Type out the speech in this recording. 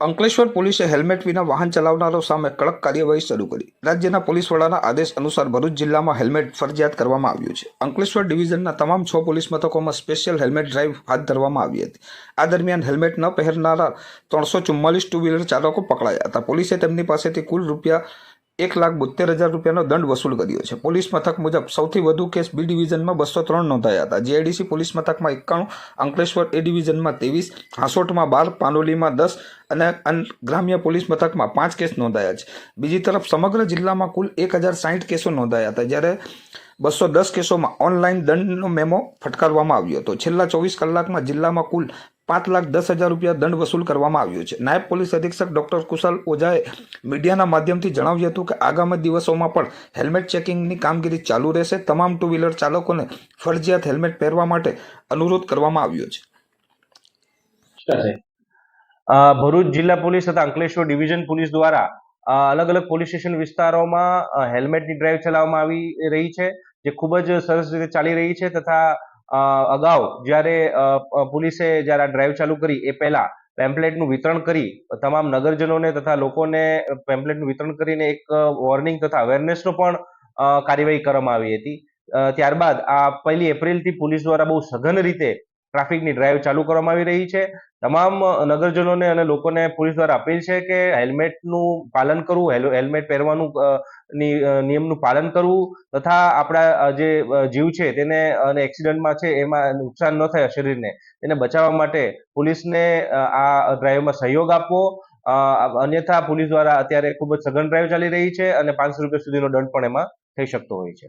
અંકલેશ્વર પોલીસે હેલ્મેટ વિના વાહન ચલાવનારો સામે કડક કાર્યવાહી શરૂ કરી. રાજ્યના પોલીસ વડાના આદેશ અનુસાર ભરૂચ જિલ્લામાં હેલ્મેટ ફરજિયાત કરવામાં આવ્યું છે. અંકલેશ્વર ડિવિઝનના તમામ છ પોલીસ મથકોમાં સ્પેશિયલ હેલ્મેટ ડ્રાઈવ હાથ ધરવામાં આવી હતી. આ દરમિયાન હેલ્મેટ ન પહેરનારા ત્રણસો ચુમ્માલીસ ટુ વ્હીલર ચાલકો પકડાયા હતા. પોલીસે તેમની પાસેથી કુલ રૂપિયા એક લાખ બોતેર હજાર રૂપિયાનો દંડ વસૂલ કર્યો છે. પોલીસ મથક મુજબ સૌથી વધુ કેસ બી ડિવિઝનમાં બસો ત્રણ નોંધાયા હતા. જીઆઈડીસી પોલીસ મથકમાં એકાણું, અંકલેશ્વર એ ડિવિઝનમાં ત્રેવીસ, હાંસોટમાં બાર, પાનોલીમાં દસ અને ગ્રામ્ય પોલીસ મથકમાં પાંચ કેસ નોંધાયા છે. બીજી તરફ સમગ્ર જિલ્લામાં કુલ એક હજાર સાઠ કેસો નોંધાયા હતા, જ્યારે બસો દસ કેસોમાં ઓનલાઈન દંડનો મેમો ફટકારવામાં આવ્યો હતો. છેલ્લા ચોવીસ કલાકમાં જિલ્લામાં કુલ પાંચ લાખ દસ હજાર રૂપિયા દંડ વસૂલ કરવામાં આવ્યો છે. નાયબ પોલીસ અધિક્ષક ડોક્ટર કુશલ ઓઝાએ મીડિયાના માધ્યમથી જણાવ્યું હતું કે આગામી દિવસોમાં પણ હેલ્મેટ ચેકિંગની કામગીરી ચાલુ રહેશે. તમામ ટુ વ્હીલર ચાલકોને ફરજિયાત હેલ્મેટ પહેરવા માટે અનુરોધ કરવામાં આવ્યો છે. ભરૂચ જિલ્લા પોલીસ તથા અંકલેશ્વર ડિવિઝન પોલીસ દ્વારા અલગ અલગ પોલીસ સ્ટેશન વિસ્તારોમાં હેલ્મેટની ડ્રાઈવ ચલાવવામાં આવી રહી છે, જે ખૂબ જ સરસ રીતે ચાલી રહી છે તથા અગાઉ જ્યારે પોલીસે જ્યારે આ ડ્રાઈવ ચાલુ કરી, એ પહેલા પેમ્પલેટનું વિતરણ કરી, તમામ નગરજનોને તથા લોકોને પેમ્પલેટનું વિતરણ કરીને એક વોર્નિંગ તથા અવેરનેસનો પણ કાર્યવાહી કરવામાં આવી હતી. ત્યારબાદ આ પહેલી એપ્રિલથી પોલીસ દ્વારા બહુ સઘન રીતે ટ્રાફિકની ડ્રાઈવ ચાલુ કરવામાં આવી રહી છે. તમામ નગરજનોને અને લોકોને પોલીસ દ્વારા અપીલ છે કે હેલ્મેટનું પાલન કરવું, હેલ- હેલ્મેટ પહેરવાનું નિયમનું પાલન કરવું તથા આપણા જે જીવ છે તેને અને એક્સિડન્ટમાં છે એમાં નુકસાન ન થાય શરીરને, તેને બચાવવા માટે પોલીસને આ ડ્રાઈવમાં સહયોગ આપવો. અન્યથા પોલીસ દ્વારા અત્યારે ખૂબ જ સઘન ડ્રાઈવ ચાલી રહી છે અને પાંચસો રૂપિયા સુધીનો દંડ પણ એમાં થઈ શકતો હોય છે.